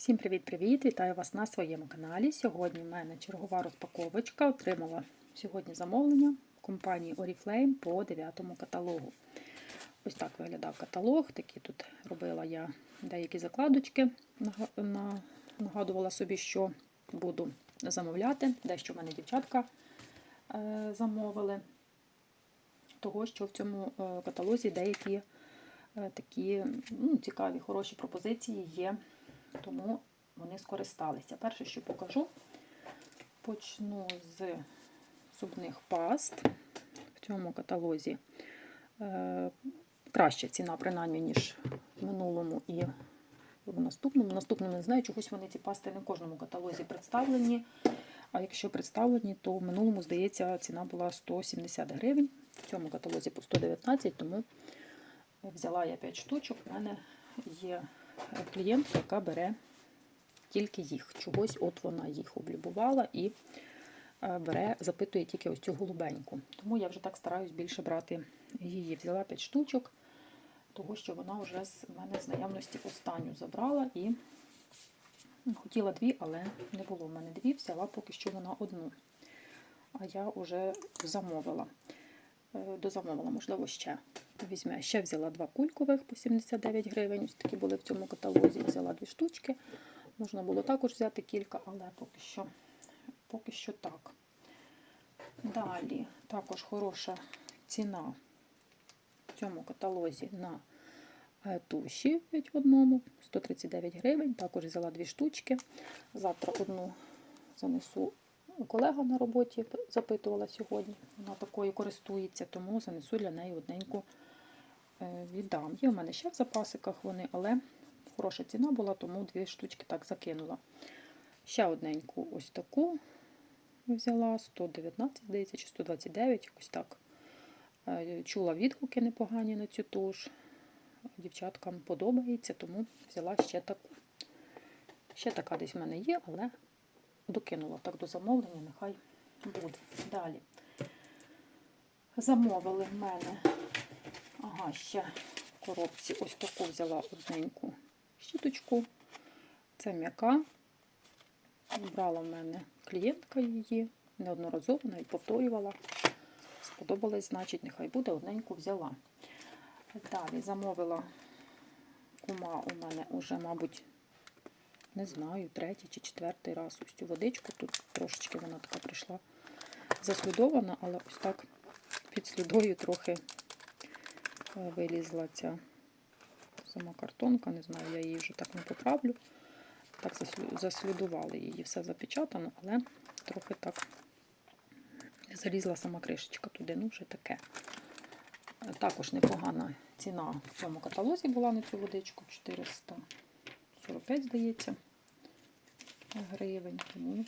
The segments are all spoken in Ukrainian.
Всім привіт-привіт! Вітаю вас на своєму каналі. Сьогодні в мене чергова розпаковочка. Отримала сьогодні замовлення компанії Oriflame по 9 каталогу. Ось так виглядав каталог. Такі тут робила я деякі закладочки. Нагадувала собі, що буду замовляти. Дещо в мене дівчатка е, замовили. Того, що в цьому е, каталозі деякі е, такі ну, цікаві, хороші пропозиції є тому вони скористалися. Перше, що покажу, почну з зубних паст. В цьому каталозі е, краща ціна, принаймні, ніж в минулому і в наступному. В наступному не знаю, чогось вони ці пасти не в кожному каталозі представлені. А якщо представлені, то в минулому, здається, ціна була 170 гривень. В цьому каталозі по 119, тому взяла я 5 штучок. У мене є клієнтка, яка бере тільки їх. Чогось от вона їх облюбувала і е, бере, запитує тільки ось цю голубеньку. Тому я вже так стараюсь більше брати її. Взяла 5 штучок, того що вона вже з мене з наявності останню забрала і ну, хотіла дві, але не було в мене дві, взяла поки що вона одну. А я вже замовила. Е, Дозамовила, можливо, ще візьме. Ще взяла два кулькових по 79 гривень. Ось такі були в цьому каталозі. Взяла дві штучки. Можна було також взяти кілька, але поки що, поки що так. Далі також хороша ціна в цьому каталозі на е, туші в одному, 139 гривень. Також взяла дві штучки. Завтра одну занесу колега на роботі запитувала сьогодні. Вона такою користується, тому занесу для неї одненьку віддам. Є в мене ще в запасиках вони, але хороша ціна була, тому дві штучки так закинула. Ще одненьку ось таку взяла, 119, здається, чи 129, якось так. Е, Чула відгуки непогані на цю туш. Дівчаткам подобається, тому взяла ще таку. Ще така десь в мене є, але докинула так до замовлення, нехай буде. Далі. Замовили в мене. Ага, ще в коробці ось таку взяла одненьку щіточку. Це м'яка. Брала в мене клієнтка її, неодноразово навіть повторювала. Сподобалось, значить, нехай буде, одненьку взяла. Далі замовила кума у мене уже, мабуть, не знаю, третій чи четвертий раз ось цю водичку. Тут трошечки вона така прийшла заслідована, але ось так під слідою трохи вилізла ця сама картонка. Не знаю, я її вже так не поправлю. Так заслідували її, все запечатано, але трохи так залізла сама кришечка туди, ну вже таке. Також непогана ціна в цьому каталозі була на цю водичку 445, здається, гривень. Тому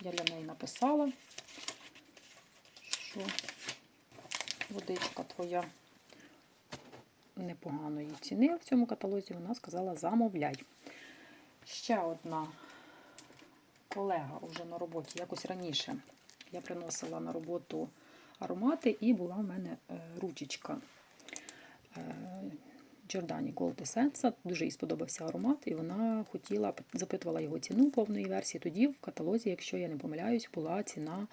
я для неї написала, що водичка твоя непоганої ціни в цьому каталозі. Вона сказала замовляй. Ще одна колега вже на роботі, якось раніше я приносила на роботу аромати, і була в мене е, ручечка е, Giordani Gold Essence. Дуже їй сподобався аромат, і вона хотіла, запитувала його ціну повної версії. Тоді в каталозі, якщо я не помиляюсь, була ціна е,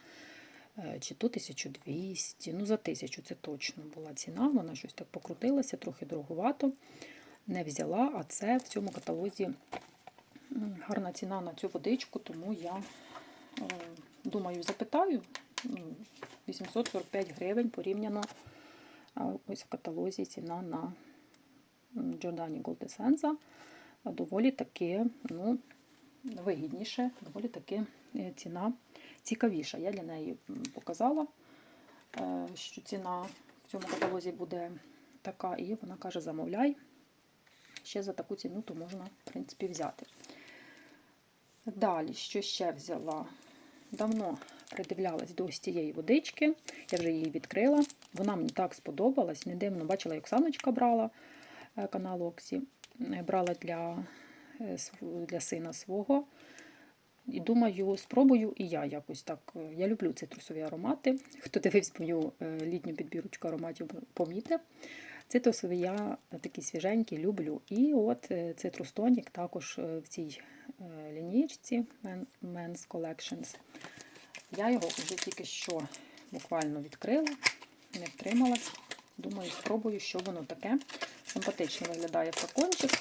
чи то 1200, ну за 1000 це точно була ціна. Вона щось так покрутилася, трохи дороговато. Не взяла, а це в цьому каталозі гарна ціна на цю водичку, тому я е, думаю, запитаю. 845 гривень порівняно ось в каталозі ціна на Gold Essence доволі таки ну, вигідніше, доволі таки е, ціна цікавіша. Я для неї показала, е, що ціна в цьому каталозі буде така, і вона каже, замовляй. Ще за таку ціну то можна, в принципі, взяти. Далі, що ще взяла? Давно придивлялась до цієї водички, я вже її відкрила. Вона мені так сподобалась. Не дивно, бачила, як Оксаночка брала е, канал Оксі, Е, брала для, для сина свого. І думаю, спробую і я якось так. е, Я люблю цитрусові аромати. Хто дивився мою е, літню підбірочку ароматів, помітив. Цитрусові я такі свіженькі люблю. І от е, цитрус тонік також е, в цій е, лінійці Men's Collections. Я його вже тільки що буквально відкрила, не втрималась. Думаю, спробую, що воно таке. Симпатично виглядає флакончик.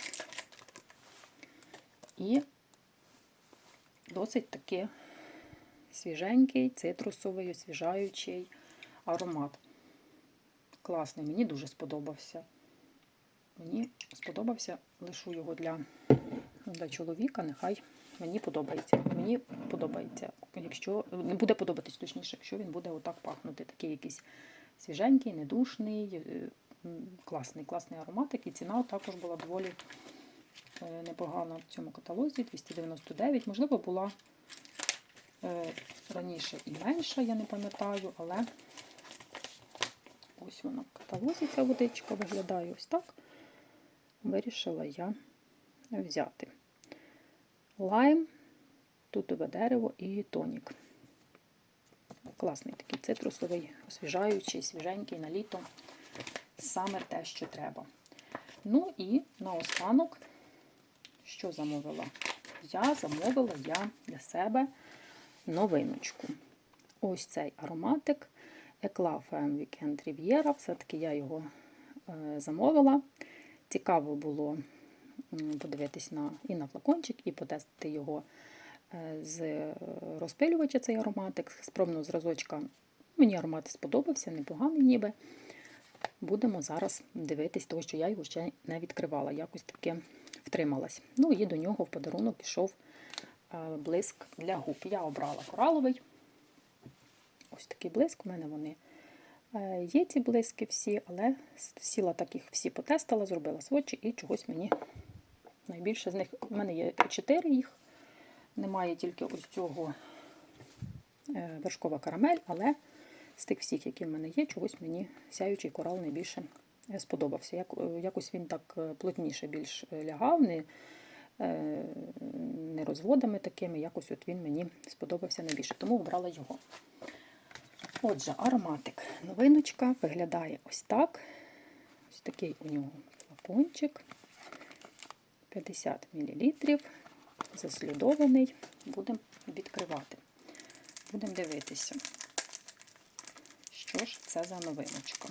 І досить таки свіженький, цитрусовий, освіжаючий аромат. Класний, мені дуже сподобався. Мені сподобався, лишу його для, для чоловіка, нехай мені подобається. Мені подобається, якщо не буде подобатись точніше, якщо він буде отак пахнути. Такий якийсь свіженький, недушний, е, класний, класний ароматик. І ціна також була доволі непогана в цьому каталозі 299. Можливо, була е, раніше і менша, я не пам'ятаю, але ось вона в каталозі ця водичка виглядає ось так. Вирішила я взяти лайм, тутове дерево і тонік. Класний такий цитрусовий, освіжаючий, свіженький на літо. Саме те, що треба. Ну і наостанок, що замовила? Я замовила я для себе новиночку. Ось цей ароматик Eclat Femme Weekend Riviera. Все-таки я його е, замовила. Цікаво було подивитись на, і на флакончик, і потестити його е, з е, розпилювача цей ароматик. З пробного зразочка мені аромат сподобався, непоганий ніби. Будемо зараз дивитись, тому що я його ще не відкривала, якось таки втрималась. Ну і до нього в подарунок пішов е, блиск для губ. Я обрала кораловий. Ось такий блиск. У мене вони е, є ці блиски всі, але сіла так їх всі потестила, зробила сводчі і чогось мені найбільше з них. У мене є чотири їх. Немає тільки ось цього е, вершкова карамель, але з тих всіх, які в мене є, чогось мені сяючий корал найбільше сподобався. Як, е, якось він так е, плотніше більш е, лягав, не, е, не розводами такими, якось от він мені сподобався найбільше, тому обрала його. Отже, ароматик. Новиночка виглядає ось так. Ось такий у нього флакончик. 50 мл. Заслідований. Будемо відкривати. Будемо дивитися, що ж це за новиночка.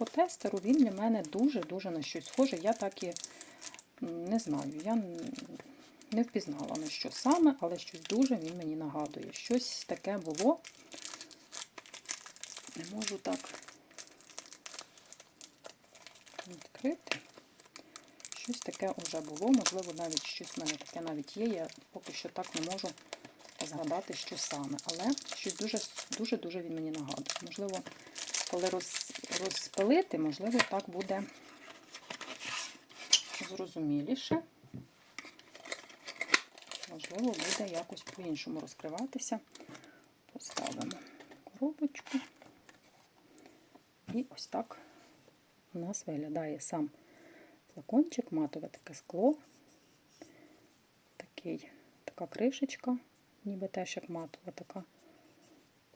По тестеру він для мене дуже-дуже на щось схоже. Я так і не знаю. Я не впізнала на що саме, але щось дуже він мені нагадує. Щось таке було. Не можу так відкрити. Щось таке вже було, можливо, навіть щось в мене таке навіть є. Я поки що так не можу згадати, що саме. Але щось дуже дуже дуже він мені нагадує. Можливо, коли роз, розпилити, можливо, так буде зрозуміліше. Можливо, буде якось по-іншому розкриватися. Поставимо коробочку. І ось так у нас виглядає сам флакончик, матове таке скло. Такий, така кришечка, ніби теж як матова, така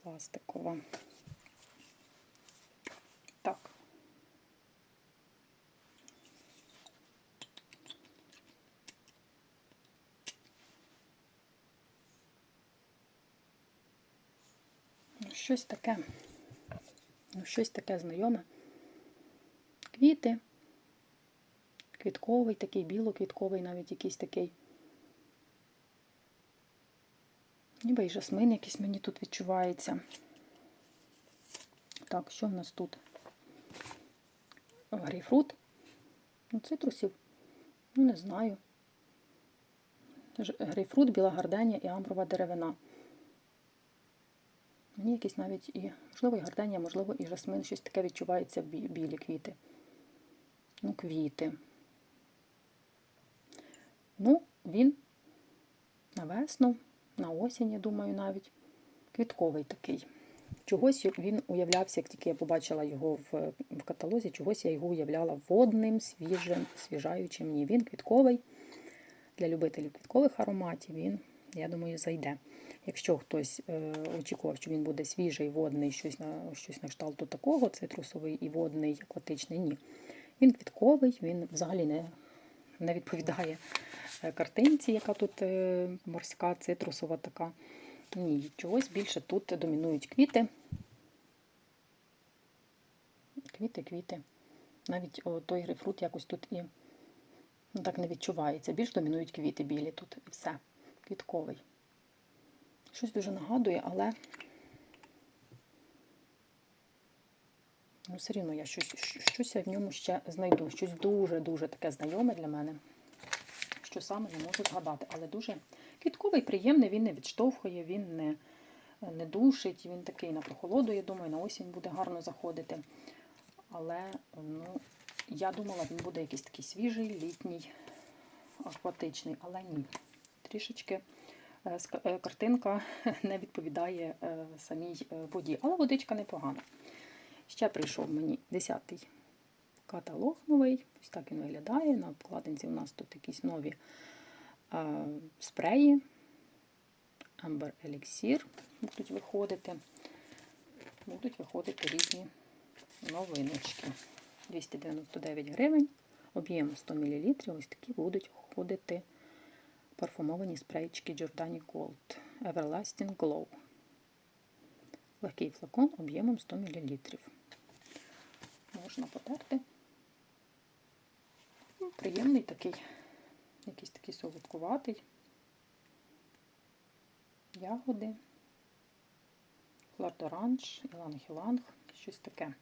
пластикова. Так. Ну, Щось таке. Ну, щось таке знайоме. Квіти. Квітковий, такий біло-квітковий, навіть якийсь такий. Ніби і жасмин якийсь мені тут відчувається. Так, що в нас тут? Грейпфрут. Ну, цитрусів. Ну, не знаю. Грейпфрут, біла гарденія і амброва деревина. Мені якісь навіть і, можливо, і гарденія, можливо, і жасмин, щось таке відчувається в бі- білі квіти. Ну, квіти. Ну, він на весну, на осінь, я думаю, навіть. Квітковий такий. Чогось він уявлявся, як тільки я побачила його в, в каталозі, чогось я його уявляла водним, свіжим, освіжаючим. Ні, він квітковий. Для любителів квіткових ароматів він, я думаю, зайде. Якщо хтось е, очікував, що він буде свіжий, водний, щось на щось на кшталту такого, цитрусовий і водний, акватичний, ні. Він квітковий, він взагалі не, не відповідає е, картинці, яка тут е, морська, цитрусова така. Ні, чогось більше тут домінують квіти. Квіти, квіти. Навіть о, той грейпфрут якось тут і ну, так не відчувається. Більш домінують квіти білі тут і все. Квітковий. Щось дуже нагадує, але ну, все рівно я щось, щось в ньому ще знайду. Щось дуже-дуже таке знайоме для мене, що саме не можу згадати. Але дуже квітковий, приємний, він не відштовхує, він не, не душить, він такий на прохолоду, я думаю, на осінь буде гарно заходити. Але ну, я думала, він буде якийсь такий свіжий, літній, акватичний, але ні. Трішечки картинка не відповідає е, самій е, воді, але водичка непогана. Ще прийшов мені 10-й каталог новий. Ось так він виглядає. На обкладинці у нас тут якісь нові е, спреї. Amber Elixir будуть виходити. Будуть виходити різні новиночки. 299 гривень, об'єм 100 мл. Ось такі будуть входити парфумовані спрейчики Giordani Gold Everlasting Glow. Легкий флакон об'ємом 100 мл. Можна потерти. Ну, Приємний такий, якийсь такий солодкуватий. Ягоди, флардоранж, іланг-іланг, щось таке.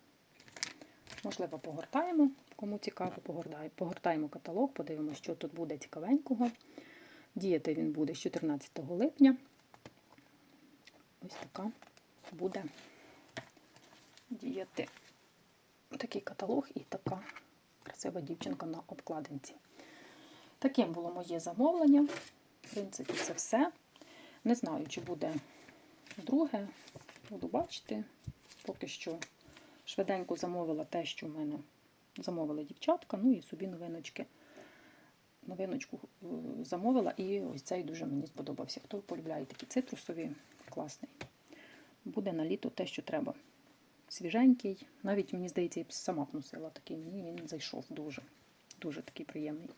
Можливо, погортаємо. Кому цікаво, погортаємо каталог, подивимося, що тут буде цікавенького. Діяти він буде з 14 липня. Ось така буде діяти такий каталог і така красива дівчинка на обкладинці. Таким було моє замовлення. В принципі, це все. Не знаю, чи буде друге. Буду бачити. Поки що швиденько замовила те, що в мене замовила дівчатка, ну і собі новиночки. Новиночку е, замовила, і ось цей дуже мені сподобався. Хто полюбляє такі цитрусові, класний. Буде на літо те, що треба. Свіженький. Навіть, мені здається, я б сама б носила такий. Мені він зайшов дуже. Дуже такий приємний.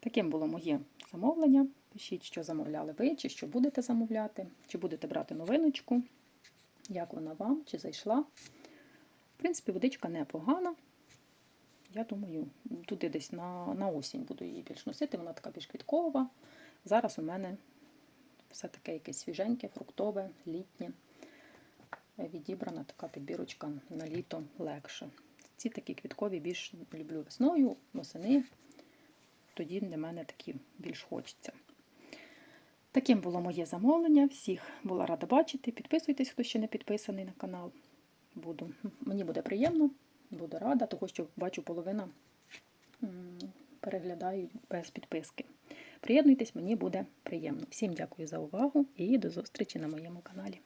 Таким було моє замовлення. Пишіть, що замовляли ви, чи що будете замовляти, чи будете брати новиночку, як вона вам, чи зайшла. В принципі, водичка непогана. Я думаю, туди десь на, на осінь буду її більш носити, вона така більш квіткова. Зараз у мене все таке якесь свіженьке, фруктове, літнє. Відібрана така підбірочка на літо легше. Ці такі квіткові більш люблю весною, восени. Тоді для мене такі більш хочеться. Таким було моє замовлення. Всіх була рада бачити. Підписуйтесь, хто ще не підписаний на канал. Буду. Мені буде приємно, буду рада, тому що бачу половина переглядають без підписки. Приєднуйтесь, мені буде приємно. Всім дякую за увагу і до зустрічі на моєму каналі.